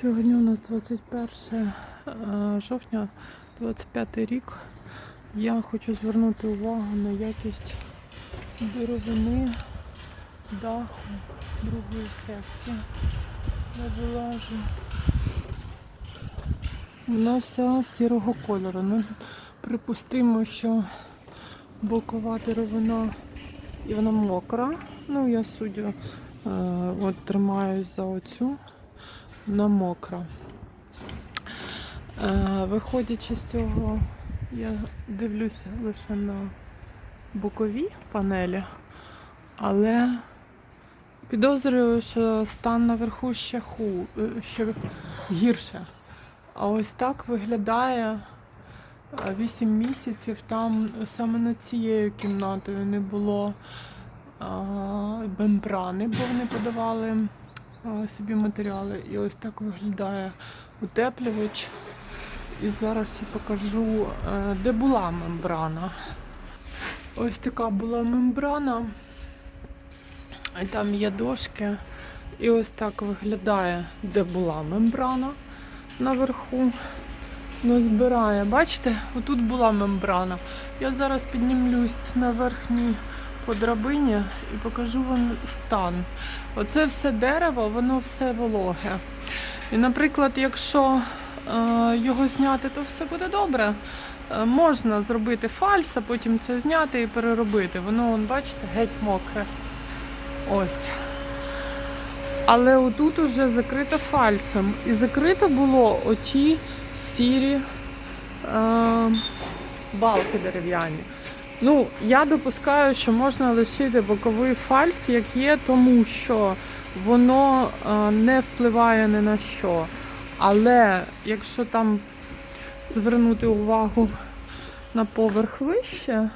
Сьогодні у нас 21 е, жовтня, 25 рік. Я хочу звернути увагу на якість деревини даху другої секції. Я вилажу. Вона вся сірого кольору. Ну, припустимо, що бокова деревина і вона мокра. Ну, я суддю, е, от тримаюсь за оцю на мокра. Е, Виходячи з цього, я дивлюся лише на бокові панелі, але підозрюю, що стан наверху ще, ху, е, ще гірше. А ось так виглядає 8 місяців. Там саме над цією кімнатою не було а, мембрани, бо вони подавали собі матеріали. І ось так виглядає утеплювач. І зараз ще покажу, е, де була мембрана. Ось така була мембрана. І там є дошки. І ось так виглядає, де була мембрана наверху. Не збирає. Бачите, отут була мембрана. Я зараз піднімлюсь на верхній по драбині і покажу вам стан. Оце все дерево, воно все вологе. І, наприклад, якщо е, його зняти, то все буде добре. Е, можна зробити фальс, а потім це зняти і переробити. Воно, вон, бачите, геть мокре. Ось. Але отут уже закрито фальцем. І закрито було оті сірі е, балки дерев'яні. Ну, я допускаю, що можна лишити боковий фальс, як є, тому що воно е, не впливає ні на що. Але якщо там звернути увагу на поверх вище,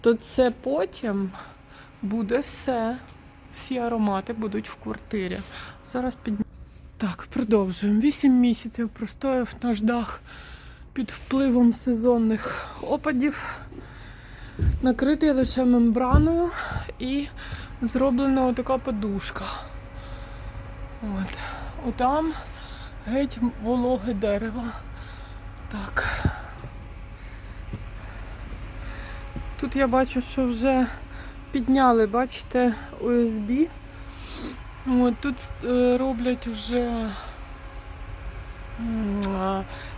то це потім буде все. Всі аромати будуть в квартирі. Зараз під... Так, продовжуємо. Вісім місяців простояв наш дах під впливом сезонних опадів. Накритий лише мембраною і зроблена отака подушка. От. Отам геть вологе дерево. Так. Тут я бачу, що вже підняли, бачите, USB. От, тут е, роблять вже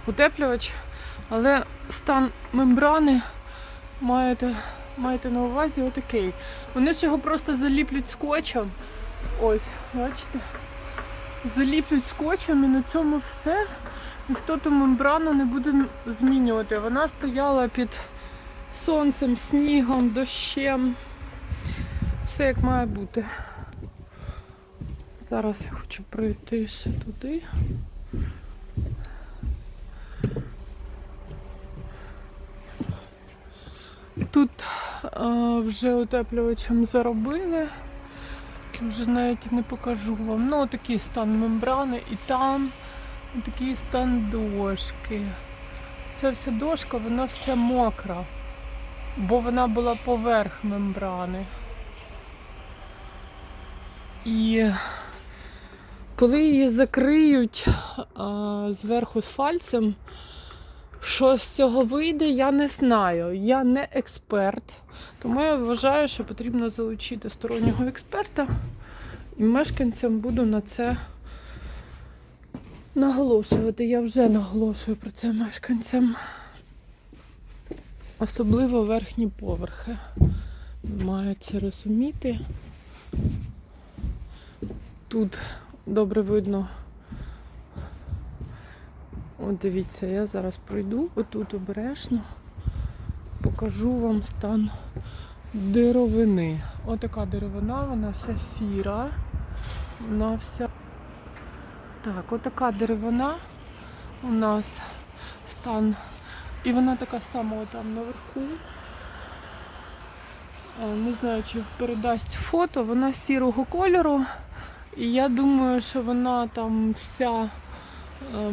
утеплювач, але стан мембрани маєте, маєте на увазі отакий. Вони ж його просто заліплють скотчем. Ось, бачите? Заліплють скотчем і на цьому все. Ніхто ту мембрану не буде змінювати. Вона стояла під сонцем, снігом, дощем. Все як має бути. Зараз я хочу пройти ще туди. Тут вже утеплювачем заробили. Вже навіть не покажу вам. Ну, такий стан мембрани і там такий стан дошки. Ця вся дошка, вона вся мокра, бо вона була поверх мембрани. І коли її закриють а, зверху з фальцем, що з цього вийде, я не знаю. Я не експерт, тому я вважаю, що потрібно залучити стороннього експерта. І мешканцям буду на це наголошувати. Я вже наголошую про це мешканцям. Особливо верхні поверхи. Мають це розуміти. Тут добре видно. От дивіться, я зараз пройду отут обережно, покажу вам стан деревини. Отака деревина, вона вся сіра, вона вся. Так, отака деревина у нас стан. І вона така сама там наверху. Не знаю, чи передасть фото, вона сірого кольору. І я думаю, що вона там вся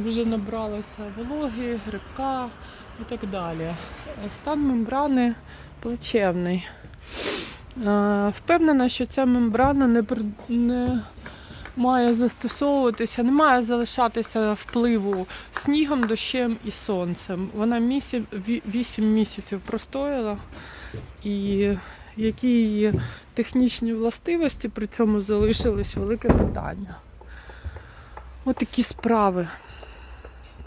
вже набралася вологи, грибка і так далі. Е, Стан мембрани плачевний. Е, Впевнена, що ця мембрана не, не має застосовуватися, не має залишатися впливу снігом, дощем і сонцем. Вона 8 місяців простояла, і які її технічні властивості при цьому залишились велике питання. Отакі справи.